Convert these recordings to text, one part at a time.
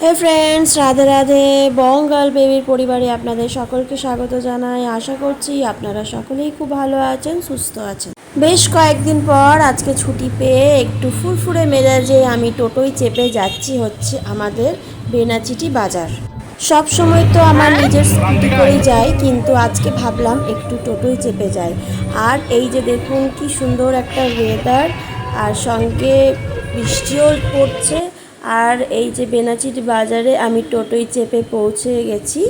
হে friends Radhe Radhe Bangal বেবির পরিবারে আপনাদের সকলকে স্বাগত জানাই। আশা করছি আপনারা সকলেই খুব ভালো আছেন, সুস্থ আছেন। বেশ কয়েকদিন পর আজকে ছুটি পেয়ে একটু ফুরফুরে মেজাজে আমি টোটোয় চেপে যাচ্ছি হচ্ছে আমাদের বেনাচিটি বাজার। সব সময় তো আমার নিজের স্কুটি করেই যাই, কিন্তু আজকে ভাবলাম একটু টোটোয় চেপে যাই। আর এই যে দেখুন কি সুন্দর একটা ওয়েদার আর সঙ্গে বৃষ্টিও পড়ছে, আর এই যে বেনাচিটি বাজারে আমি টোটোয় চেপে পৌঁছে গেছি।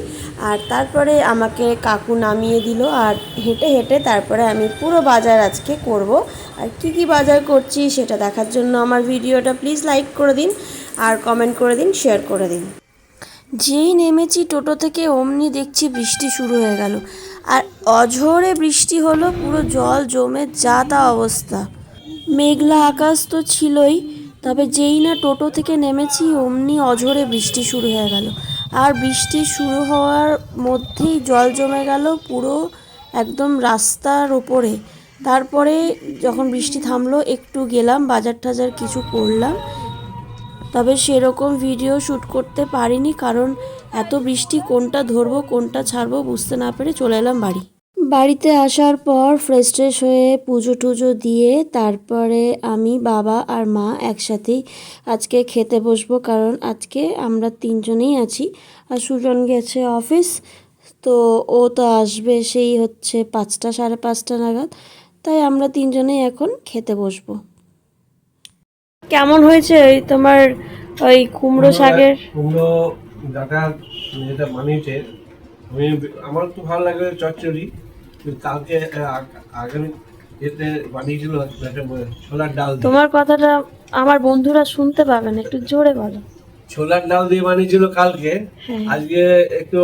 আর তারপরে আমাকে কাকু নামিয়ে দিল, আর হেঁটে হেঁটে তারপরে আমি পুরো বাজার আজকে করব। আর কি কি বাজার করছি সেটা দেখার জন্য আমার ভিডিওটা প্লিজ লাইক করে দিন, আর কমেন্ট করে দিন শেয়ার করে দিন। যেই নেমেছি টোটো থেকে অমনি দেখছি বৃষ্টি শুরু হয়ে গেল। আর অঝোরে বৃষ্টি হলো, পুরো জল জমে যা তা অবস্থা। মেঘলা আকাশ তো ছিলই, তবে যেই না টোটো থেকে নেমেছি, অমনি অঝোরে বৃষ্টি শুরু হয়ে গেল। আর বৃষ্টি শুরু হওয়ার মধ্যেই জল জমে গেল পুরো একদম রাস্তার ওপরে। তারপরে যখন বৃষ্টি থামলো, একটু গেলাম বাজার টাজার কিছু করলাম। তবে সেরকম ভিডিও শ্যুট করতে পারিনি কারণ এত বৃষ্টি কোনটা ধরবো, কোনটা ছাড়বো বুঝতে না পেরে চলে এলাম বাড়ি। বাড়িতে আসার পর ফ্রেশ ট্রেশ হয়ে পুজো টুজো দিয়ে তারপরে আমি, বাবা আর মা একসাথেই আজকে খেতে বসবো কারণ আজকে আমরা তিনজনেই আছি আর সুজন গেছে অফিস তো ও তো আসবে সেই হচ্ছে পাঁচটা সাড়ে পাঁচটা নাগাদ, তাই আমরা তিনজনেই এখন খেতে বসবো। কেমন হয়েছে ওই তোমার ওই কুমড়ো শাকের? কুমড়ো ডাটা যেটা বানিয়েছে আমি আমার তো ভালো লাগে চচ্চড়ি কালকে আগামী এতে বানিয়েছিল ছোলার ডাল তোমার কথাটা আমার বন্ধুরা শুনতে পাবে না একটু জোরে বলো। ছোলার ডাল দিয়ে বানিয়েছিল কালকে হ্যাঁ। আজকে একটু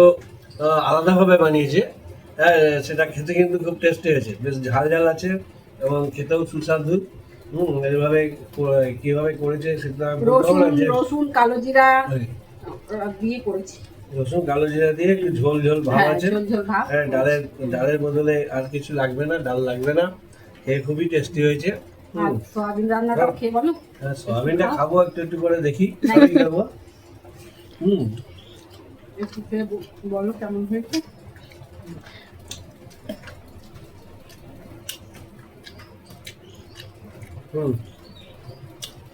আলাদাভাবে বানিয়েছে হ্যাঁ সেটা খেতে কিন্তু খুব টেস্টি হয়েছে। বেশ ঝাল ঝাল আছে এবং খেতেও সুস্বাদু। হুম এইভাবে কীভাবে করেছে সেটা রসুন রসুন কালো জিরা দিয়ে করেছি। রসুন কালো জিরা দিয়ে একটু ঝোল ঝোল ভাব হ্যাঁ আছে। হ্যাঁ ডালের ডালের বদলে আর কিছু লাগবে না ডাল লাগবে না। খেয়ে খুবই টেস্টি হয়েছে। সয়াবিন রান্নাটাও খেয়ে বলো। হ্যাঁ, সয়াবিনটা খাব একটু একটু করে দেখি। সবই খাব। হুম। একটু খেয়ে বলো কেমন হয়েছে।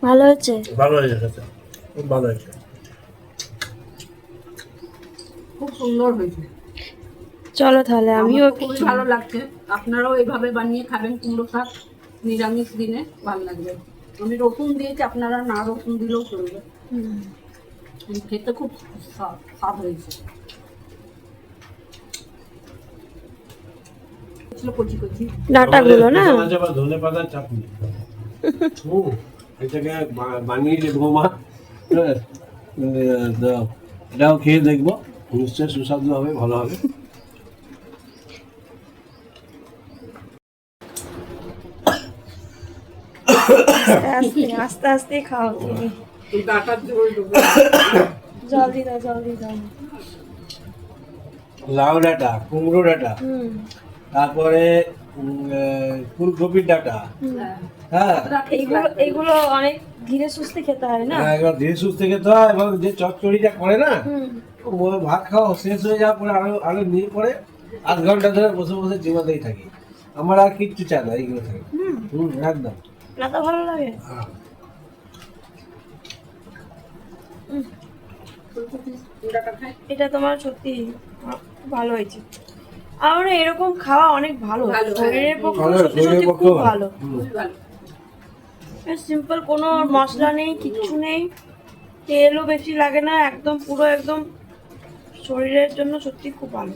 ভালো হয়েছে? ভালো হয়েছে খেতে খুব ভালো হয়েছে। খুব সুন্দর হয়েছে। চলো তাহলে আমিও খুবই ভালো লাগছে। আপনারাও এইভাবে বানিয়ে খাবেন কুমড়ো শাক। নিরামিষ দিনে ভালো লাগবে। আমি রসুন দিয়েছি আপনারা না রসুন দিলেও চলবে। খেতে খুব স্বাদ হয়েছে। ডাটাগুলো না? ধনে পাতার চাটনি। এটাকে বানিয়েছে বৌমা হ্যাঁ। এটাও খেয়ে দেখব। নিশ্চয়ই সুস্বাদু হবে ভালো হবে। আস্তে আস্তে খাও। তুমি দাও দাও। লাউ ডাঁটা কুমড়ো ডাঁটা। তারপরে ফুলকপির ডাঁটা। হ্যাঁ। এইগুলো এইগুলো অনেক ধীরে সুস্থে খেতে হয় না? হ্যাঁ, এবার ধীরে সুস্থ থেকে হয় এবং যে চচ্চড়িটা করে না ভাত খাওয়া শেষ হয়ে যাওয়ার পরে আরও আরও নিয়ে পরে আধ ঘণ্টা ধরে বসে বসে থাকি। আমার আর কিচ্ছু না এইগুলো থেকে। হুম। হুম একদম। না ভালো লাগে। হ্যাঁ। এটা তোমার সত্যি ভালো হয়েছে। আমার এরকম খাওয়া অনেক ভালো। শরীরের পক্ষে সত্যি সত্যি খুব। ভালো। সিম্পল কোনো মশলা নেই কিচ্ছু নেই। তেলও বেশি লাগে না একদম পুরো একদম শরীরের জন্য সত্যি খুব ভালো।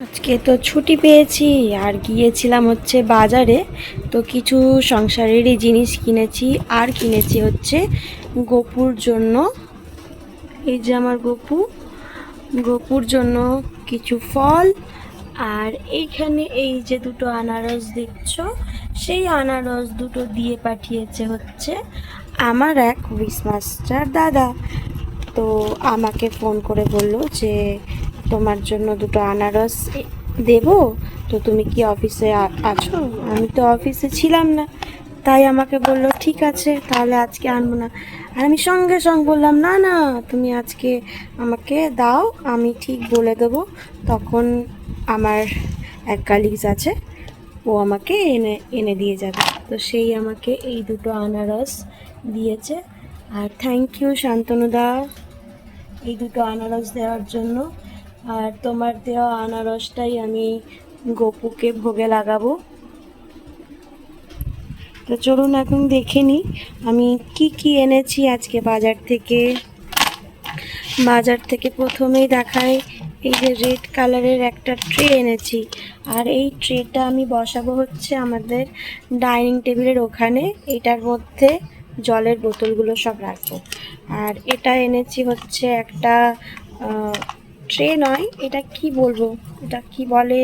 আজকে তো ছুটি পেয়েছি আর গিয়েছিলাম হচ্ছে বাজারে। তো কিছু সংসারেরই জিনিস কিনেছি আর কিনেছি হচ্ছে গোপুর জন্য। এই যে আমার গপু। গোপুর জন্য কিছু ফল। আর এইখানে এই যে দুটো আনারস দেখছ, সেই আনারস দুটো দিয়ে পাঠিয়েছে হচ্ছে আমার এক উইস মাস্টার দাদা। তো আমাকে ফোন করে বলল যে, তোমার জন্য দুটো আনারস দেবো তো তুমি কি অফিসে আছো আমি তো অফিসে ছিলাম না। তাই আমাকে বলল, ঠিক আছে, তাহলে আজকে আনব না। আর আমি সঙ্গে সঙ্গে বললাম, না না, তুমি আজকে আমাকে দাও, আমি ঠিক বলে দেবো। তখন আমার এক কালিগস আছে, ও আমাকে এনে এনে দিয়ে যাবে। তো সেই আমাকে এই দুটো আনারস দিয়েছে। আর থ্যাংক ইউ শান্তনুদা এই দুটো আনারস দেওয়ার জন্য। আর তোমার দেওয়া আনারসটাই আমি গোপুকে ভোগে লাগাবো। তো চলুন এখন দেখে নিই আমি কি কি এনেছি আজকে বাজার থেকে। বাজার থেকে প্রথমেই দেখায় এই যে রেড কালারের একটা ট্রে এনেছি। আর এই ট্রেটা আমি বসাবো হচ্ছে আমাদের ডাইনিং টেবিলের ওখানে। এটার মধ্যে জলের বোতলগুলো সব রাখব। আর এটা এনেছি হচ্ছে একটা ট্রে নয়, এটা কি বলব? এটা কি বলে?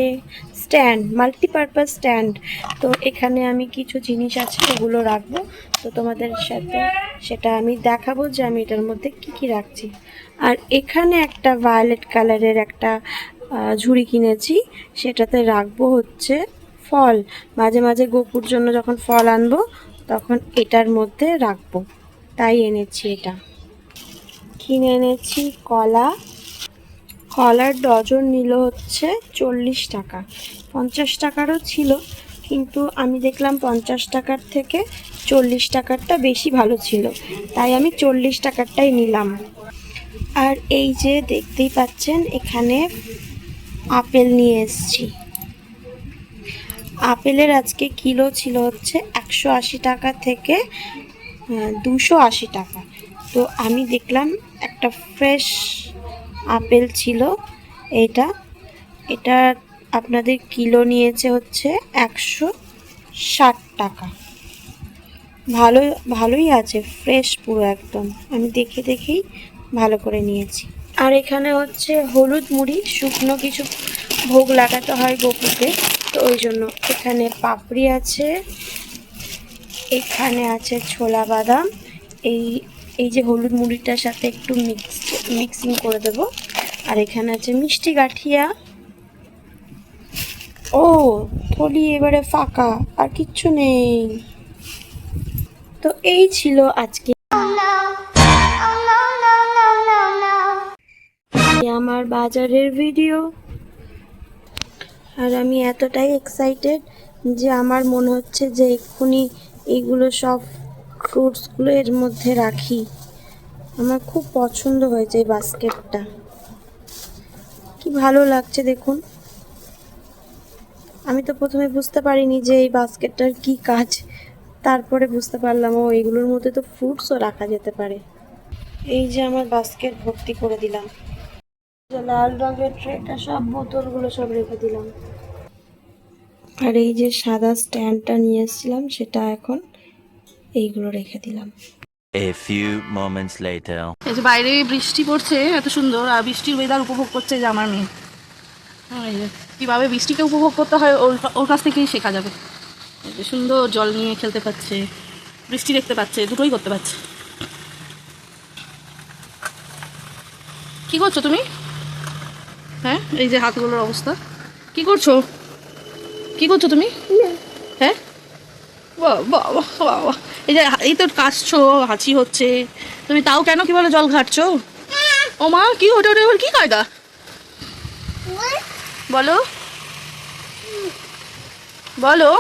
স্ট্যান্ড মাল্টিপারপাস স্ট্যান্ড তো এখানে আমি কিছু জিনিস আছে, ওগুলো রাখব। তো তোমাদের সাথে সেটা আমি দেখাবো যে আমি এটার মধ্যে কি কি রাখছি। আর এখানে একটা ভায়োলেট কালারের একটা ঝুড়ি কিনেছি। সেটাতে রাখব হচ্ছে ফল। মাঝে মাঝে গোপুর জন্য যখন ফল আনব, তখন এটার মধ্যে রাখব। তাই এনেছি এটা। কিনে এনেছি কলা কলার ডজন নিল হচ্ছে চল্লিশ টাকা। পঞ্চাশ টাকারও ছিল, কিন্তু আমি দেখলাম পঞ্চাশ টাকার থেকে চল্লিশ টাকারটা বেশি ভালো ছিল, তাই আমি চল্লিশ টাকারটাই নিলাম। আর এই যে দেখতেই পাচ্ছেন, এখানে আপেল নিয়ে এসেছি। আপেলের আজকে কিলো ছিল হচ্ছে একশো আশি টাকা থেকে দুশো আশি টাকা। তো আমি দেখলাম একটা ফ্রেশ আপেল ছিল এটা। এটা আপনাদের কিলো নিয়েছে হচ্ছে একশো ষাট টাকা। ভালো, ভালোই আছে ফ্রেশ পুরো একদম। আমি দেখে দেখেই ভালো করে নিয়েছি। আর এখানে হচ্ছে হলুদ মুড়ি, শুকনো কিছু ভোগ লাগাতে হয় গোপুকে। তো ওই জন্য এখানে পাপড়ি আছে, এখানে আছে ছোলা বাদাম, এই এই যে হলুদ মুড়িটার সাথে একটু মিক্স মিক্সিং করে দেবো। আর এখানে আছে মিষ্টি গাঠিয়া। ও, থলি এবারে ফাঁকা, আর কিচ্ছু নেই। তো এই ছিল আজকে। আমার বাজারের ভিডিও আর আমি এতটাই এক্সাইটেড যে আমার মনে হচ্ছে যে এক্ষুনি এইগুলো সব ফ্রুটসগুলো এর মধ্যে রাখি। আমার খুব পছন্দ হয়েছে এই বাস্কেটটা। কি ভালো লাগছে দেখুন। আমি তো প্রথমে বুঝতে পারিনি যে এই বাস্কেটটার কি কাজ। তারপরে বুঝতে পারলাম, ও এগুলোর মধ্যে তো ফ্রুটসও রাখা যেতে পারে। এই যে আমার বাস্কেট ভর্তি করে দিলাম। লাল রঙের ট্রেটা সব বোতলগুলো সব রেখে দিলাম। আর এই যে সাদা স্ট্যান্ডটা নিয়ে এসেছিলাম, সেটা এখন এইগুলো রেখে দিলাম। A few moments later. এই যে বাইরে বৃষ্টি পড়ছে এত সুন্দর আর বৃষ্টির ওয়েদার উপভোগ করছে যে আমার মেয়ে। হ্যাঁ, এই যে কীভাবে বৃষ্টিকে উপভোগ করতে হয় ওর ওর কাছ থেকেই শেখা যাবে। এই যে সুন্দর জল নিয়ে খেলতে পারছে বৃষ্টি দেখতে পাচ্ছে দুটোই করতে পারছে। কি করছ তুমি? হ্যাঁ এই যে হাতগুলোর অবস্থা। কি করছ? কি করছ তুমি? তো কাশছো, হাঁচি হচ্ছে। তুমি তাও কেন কি বলে জল ঘাটছো? ও মা, কি ওটা ওটা, কি কায়দা? বলো। বলো।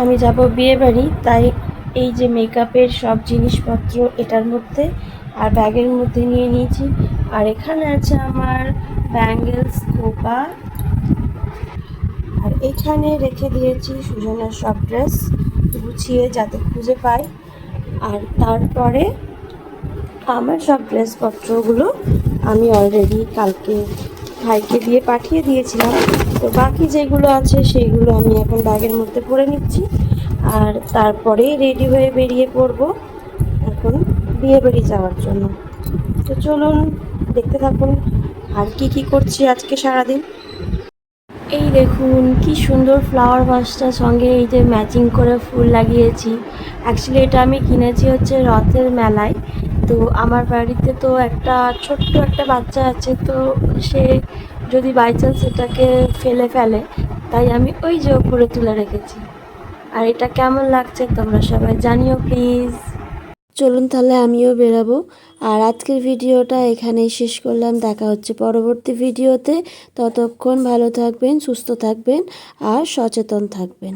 আমি যাব বিয়ে বাড়ি, তাই এই যে মেকআপের সব জিনিসপত্র এটার মধ্যে আর ব্যাগের মধ্যে নিয়ে নিয়েছি। আর এখানে আছে আমার ব্যাঙ্গেলস কোপা আর এখানে রেখে দিয়েছি সুজনের সব ড্রেস গুছিয়ে যাতে খুঁজে পাই। আর তারপরে আমার সব ড্রেসপত্রগুলো আমি অলরেডি কালকে ভাইকে দিয়ে পাঠিয়ে দিয়েছিলাম। তো বাকি যেগুলো আছে সেইগুলো আমি এখন ব্যাগের মধ্যে ভরে নিচ্ছি। আর তারপরেই রেডি হয়ে বেরিয়ে পড়ব এখন বিয়ে বাড়ি যাওয়ার জন্য। তো চলুন, দেখতে থাকুন। আর কি কি করছি আজকে সারাদিন? এই দেখুন, কি সুন্দর ফ্লাওয়ার ভাসটার সঙ্গে এই যে ম্যাচিং করে ফুল লাগিয়েছি। অ্যাকচুয়ালি এটা আমি কিনেছি হচ্ছে রথের মেলায়। তো আমার বাড়িতে তো একটা ছোট্ট একটা বাচ্চা আছে, তো সে যদি বাই চান্স এটাকে ফেলে ফেলে, তাই আমি ওই যে উপরে তুলে রেখেছি। আর এটা কেমন লাগছে তোমরা সবাই জানিও প্লিজ চলুন তাহলে আমিও বেরাবো। আর আজকের ভিডিওটা এখানেই শেষ করলাম। দেখা হচ্ছে পরবর্তী ভিডিওতে। ততক্ষণ ভালো থাকবেন, সুস্থ থাকবেন আর সচেতন থাকবেন।